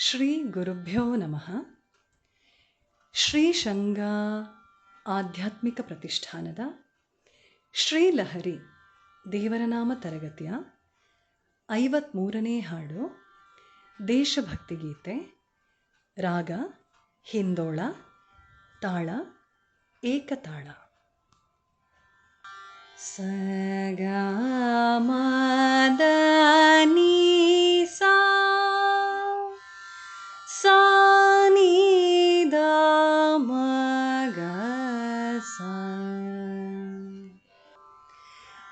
ಶ್ರೀ ಗುರುಭ್ಯೋ ನಮಃ. ಶ್ರೀ ಶಂಗ ಆಧ್ಯಾತ್ಮಿಕ ಪ್ರತಿಷ್ಠಾನದ ಶ್ರೀಲಹರಿ ದೇವರನಾಮ ತರಗತಿಯ ಐವತ್ತ್ಮೂರನೇ ಹಾಡು, ದೇಶಭಕ್ತಿ ಗೀತೆ, ರಾಗ, ಹಿಂದೋಳ, ತಾಳ, ಏಕತಾಳ. ಸಗಮದನಿ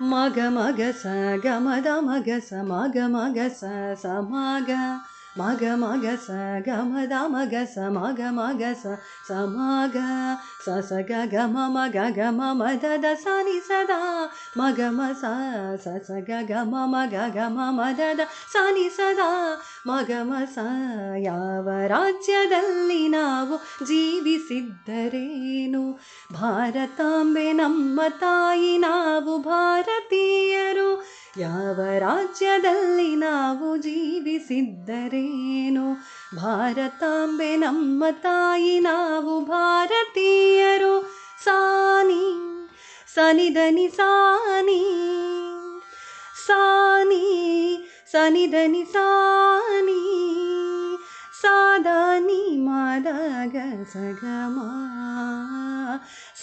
ಮಗ ಮಗ ಸ ಗಮದ ಮಗ ಸ ಮಗ ಮಗ ಸ ಸ ಮಗ ಮಗ ಮಗ ಸ ಗಮದ ಮಗ ಸ ಮಗ ಮಗ ಸ ಸ ಮಗ ಸ ಸ ಗ ಗ ಮ ಮ ಗ ಗ ಮ ಮ ದ ದ ಸ ನಿ ಸ ದ ಮ ಗ ಮ ಸ ಸ ಸ ಗ ಗ ಮ ಮ ಗ ಮ ಮ ದ ದ ಸ ನಿ ಸ ದ ಮ ಸ ಯಾವ ರಾಜ್ಯದಲ್ಲಿ ನಾವು ಜೀವಿಸಿದ್ದರೇನು? ಭಾರತಾಂಬೆ ನಮ್ಮ ತಾಯಿ ನಾವು ಭಾರತೀಯರು ಯಾವ ರಾಜ್ಯದಲ್ಲಿ ನಾವು ಜೀವಿಸಿದ್ದರೇನು? ಭಾರತಾಂಬೆ ನಮ್ಮ ತಾಯಿ, ನಾವು ಭಾರತೀಯರು. ಸಾನಿ ಸನಿದನಿ ಸಾನಿ ಸಾನಿ ಸನಿದನಿ ಸಾನಿ. ಸಾದಾನಿ ಮಾದಾಗ ಸಗಮ.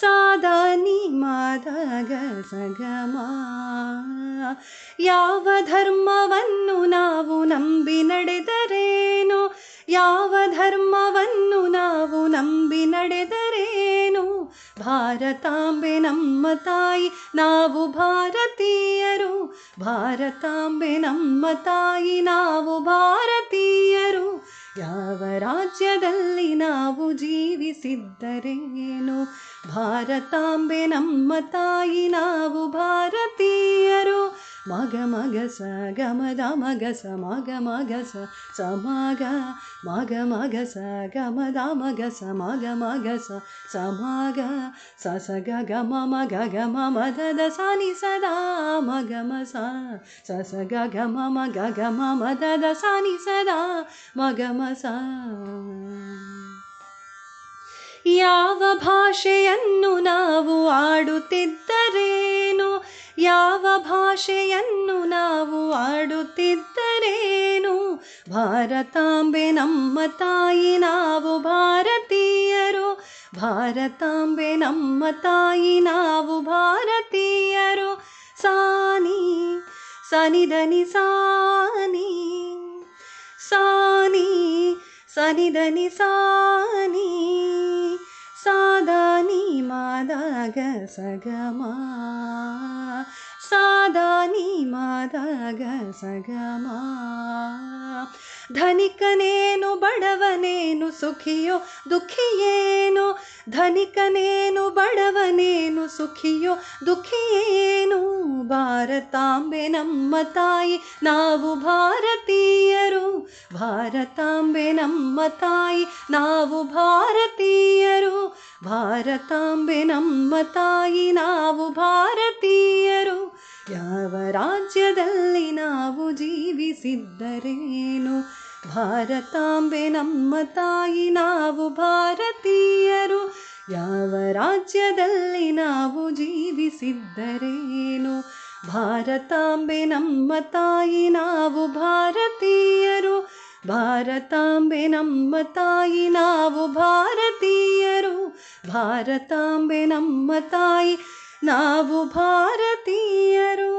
ಸಾದಾನಿ ಮಾದಾಗ ಸಗಮ. ಯಾವ ಧರ್ಮವನ್ನು ನಾವು ನಂಬಿ ನಡೆದರೇನು? ಯಾವ ಧರ್ಮವನ್ನು ನಾವು ನಂಬಿ ನಡೆದರೇನು? ಭಾರತಾಂಬೆ ನಮ್ಮ ತಾಯಿ, ನಾವು ಭಾರತೀಯರು. ಭಾರತಾಂಬೆ ನಮ್ಮ ತಾಯಿ, ನಾವು ಭಾರತೀಯರು. ಯಾವ ರಾಜ್ಯದಲ್ಲಿ ನಾವು ಜೀವಿಸಿದ್ದರೇನು? ಭಾರತಾಂಬೆ ನಮ್ಮ ತಾಯಿ ನಾವು ಭಾರತೀಯರು. ಮಗ ಮಗ ಸ ಗಮದ ಮಗ ಸ, ಮಗ ಮಗ ಸ ಸ ಮಗ. ಮಗ ಮಗ ಸ ಗಮದ ಮಗ ಸ, ಮಗ ಮಗ ಸ ಸ ಮಗ. ಸ ಸ ಗ ಗ ಮ ಮ ಗ ಗ ಮ ಮ ದ ದ ಸ, ನಿ ಸ ದ, ಮ ಗ ಮ ಸ. ಸ ಸ ಗ ಗ ಮ ಮ ಗ ಗ ಮ ಮ ದ ದ ಸ, ನಿ ಸ ದ, ಮ ಗ ಮ ಸ. ಯಾವ ಭಾಷೆಯನ್ನು ನಾವು ಆಡುತ್ತಿದ್ದರೇನು ಯಾವ ಭಾಷೆಯನ್ನು ನಾವು ಆಡುತ್ತಿದ್ದರೇನು? ಭಾರತಾಂಬೆ ನಮ್ಮ ತಾಯಿ, ನಾವು ಭಾರತೀಯರು. ಭಾರತಾಂಬೆ ನಮ್ಮ ತಾಯಿ, ನಾವು ಭಾರತೀಯರು. ಸಾನಿ ಸನಿದನಿ ಸಾನಿ ಸಾನಿ ಸನಿದನಿ ಸಾನಿ, ಸಾದಾನಿ, ಮಾದಾಗ, ಸಗಮ. ಸಾದಾನಿ ಮಾದಾಗ ಸಗಮ. ಧನಿಕನೇನು ಬಡವನೇನು ಸುಖಿಯೋ, ದುಃಖಿಯೇನು? ಧನಿಕನೇನು ಬಡವನೇನು ಸುಖಿಯೋ, ದುಃಖಿಯೇನು? ಭಾರತಾಂಬೆ ನಮ್ಮ ತಾಯಿ, ನಾವು ಭಾರತೀಯರು. ಭಾರತಾಂಬೆ ನಮ್ಮ ತಾಯಿ, ನಾವು ಭಾರತೀಯರು. ಭಾರತಾಂಬೆ ನಮ್ಮ ತಾಯಿ, ನಾವು ಭಾರತೀಯರು. ಯಾವ ರಾಜ್ಯದಲ್ಲಿ ನಾವು ಜೀವಿಸಿದ್ದರೇನು? ಭಾರತಾಂಬೆ, ನಮ್ಮ ತಾಯಿ ನಾವು ಭಾರತೀಯರು. ಯಾವ ರಾಜ್ಯದಲ್ಲಿ ನಾವು ಜೀವಿಸಿದ್ದರೇನು? ಭಾರತಾಂಬೆ, ನಮ್ಮ ತಾಯಿ ನಾವು ಭಾರತೀಯರು. ಭಾರತಾಂಬೆ, ನಮ್ಮ ತಾಯಿ ನಾವು ಭಾರತೀಯರು. ಭಾರತಾಂಬೆ, ನಮ್ಮ ತಾಯಿ ನಾವು ಭಾರತೀಯರು